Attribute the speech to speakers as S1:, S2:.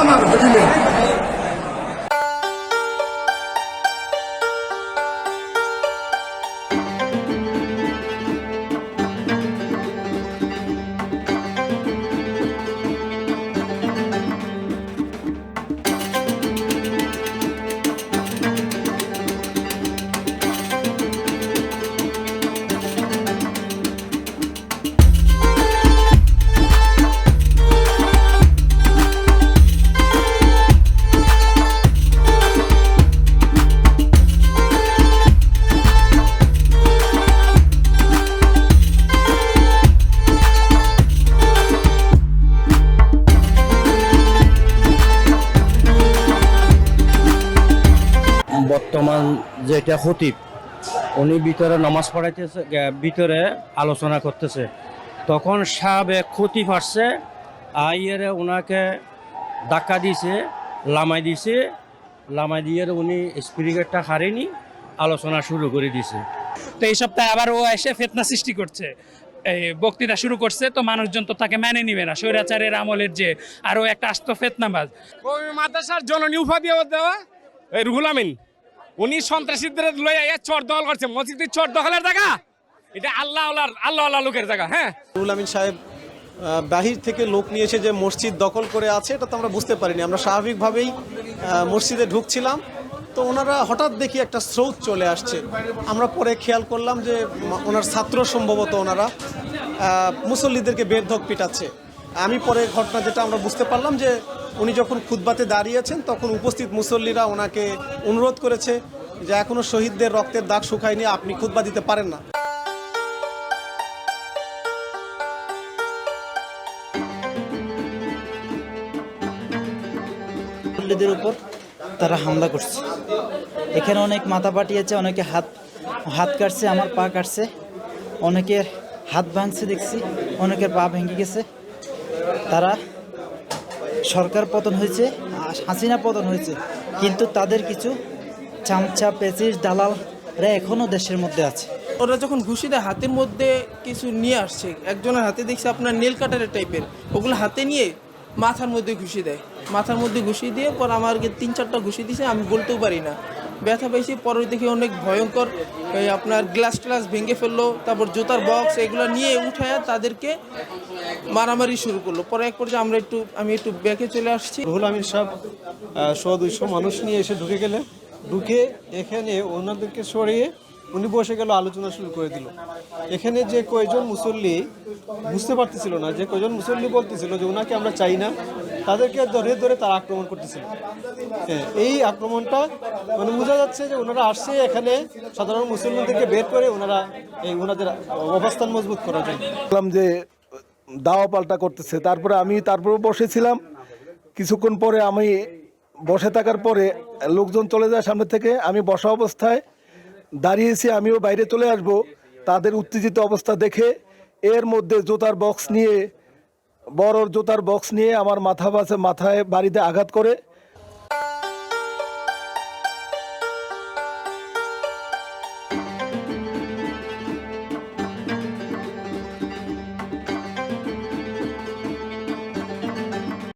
S1: আমার বুঝলে
S2: বর্তমান যেটা খতিব উনি ভিতরে নামাজ পড়াইতেছে ভিতরে আলোচনা করতেছে। তখন সাবেক খতিব আসছে আইয়েরে ওনাকে ধাক্কা দিছে লামাই দিছে। লামাই দিয়ে উনি স্পিরিকেটটা হারেনি আলোচনা শুরু করে দিছে।
S3: তো এই সপ্তাহে আবার ও এসে ফেতনা সৃষ্টি করছে। এই বক্তৃতা শুরু করছে তো মানুষজন তো তাকে মেনে নিবে না। স্বৈরাচারের আমলের যে আরও একটা আস্ত ফেতনাবাজ।
S4: ওই মাদ্রাসার জননী উপাধি দেওয়া এই রুহুল আমিন। উনি সন্ত্রাসীদের লই আইয়া চর দখল করছে। মসজিদের চর দখলের জায়গা? এটা আল্লাহ আল্লাহ আল্লাহ লোকের জায়গা হ্যাঁ?
S5: রুহুল আমিন সাহেব বাহির থেকে লোক নিয়ে এসে যে মসজিদ দখল করে আছে, এটা তো আমরা বুঝতে পারিনি। আমরা স্বাভাবিকভাবেই মসজিদে ঢুকছিলাম। তো ওনারা হঠাৎ দেখি একটা স্রোত চলে আসছে। আমরা পরে খেয়াল করলাম যে ওনার ছাত্র সম্ভবত ওনারা মুসল্লিদেরকে বেরধক পিটাচ্ছে। আমি পরে ঘটনা যেটা আমরা বুঝতে পারলাম যে উনি যখন খুতবাতে দাঁড়িয়েছেন, তখন উপস্থিত মুসল্লিরা ওনাকে অনুরোধ করেছে যে এখনও শহীদদের রক্তের দাগ শুকায়নি, আপনি খুতবা দিতে পারেন না।
S6: মুসল্লিদের উপর তারা হামলা করছে। এখানে অনেক মাথা পাঠিয়েছে অনেকে হাত হাত কাটছে, আমার পা কাটছে, অনেকের হাত ভাঙছে দেখছি, অনেকের পা ভেঙে গেছে। তারা সরকার পতন হয়েছে হাসিনা পতন হয়েছে, কিন্তু তাদের কিছু চামচা পেচিস দালালরা এখনও দেশের মধ্যে আছে।
S7: ওরা যখন ঘুষি দেয় হাতের মধ্যে কিছু নিয়ে আসছে, একজনের হাতে দেখছে আপনার নীল কাটারের টাইপের ওগুলো হাতে নিয়ে মাথার মধ্যে ঘুষি দেয়। মাথার মধ্যে ঘুষি দিয়ে পর আমার তিন চারটা ঘুষি দিছে, আমি বলতেও পারি না। ব্যথা পেয়েছি পরে দেখি অনেক ভয়ঙ্কর আপনার গ্লাস ট্লাস ভেঙে ফেলল, তারপর জুতার বক্স এগুলো নিয়ে উঠায় তাদেরকে মারামারি শুরু করল। পরে এক পর্যায়ে আমরা একটু, আমি একটু ব্যাকে চলে আসছি।
S5: রুহুল আমিন সাহেব শো দুইশো মানুষ নিয়ে এসে ঢুকে গেলে ঢুকে এখানে ওনাদেরকে সরিয়ে উনি বসে গেল, আলোচনা শুরু করে দিল। এখানে যে কয়জন মুসল্লি, বুঝতে পারতেছিল না, যে কয়জন মুসল্লি বলতেছিল যে ওনাকে আমরা চাই না তাদেরকে ধরে ধরে তারা আক্রমণ করতেছিল। হ্যাঁ এই আক্রমণটা মানে বোঝা যাচ্ছে যে ওনারা আসছে এখানে সাধারণ মুসল্লিদেরকে বের করে ওনারা এই ওনাদের অবস্থান মজবুত করা যায়
S8: দেখলাম যে, দাওয়া পাল্টা করতেছে। তারপরে আমি তারপরে বসেছিলাম। কিছুক্ষণ পরে আমি বসে থাকার পরে লোকজন চলে যায় সামনে থেকে। আমি বসা অবস্থায় দাঁড়িয়েছি, আমিও বাইরে চলে আসব। তাদের উত্তেজিত অবস্থা দেখে এর মধ্যে জোতার বক্স নিয়ে বড় জুতার বক্স নিয়ে আমার মাথা বাসে মাথায় বাড়িতে আঘাত করে।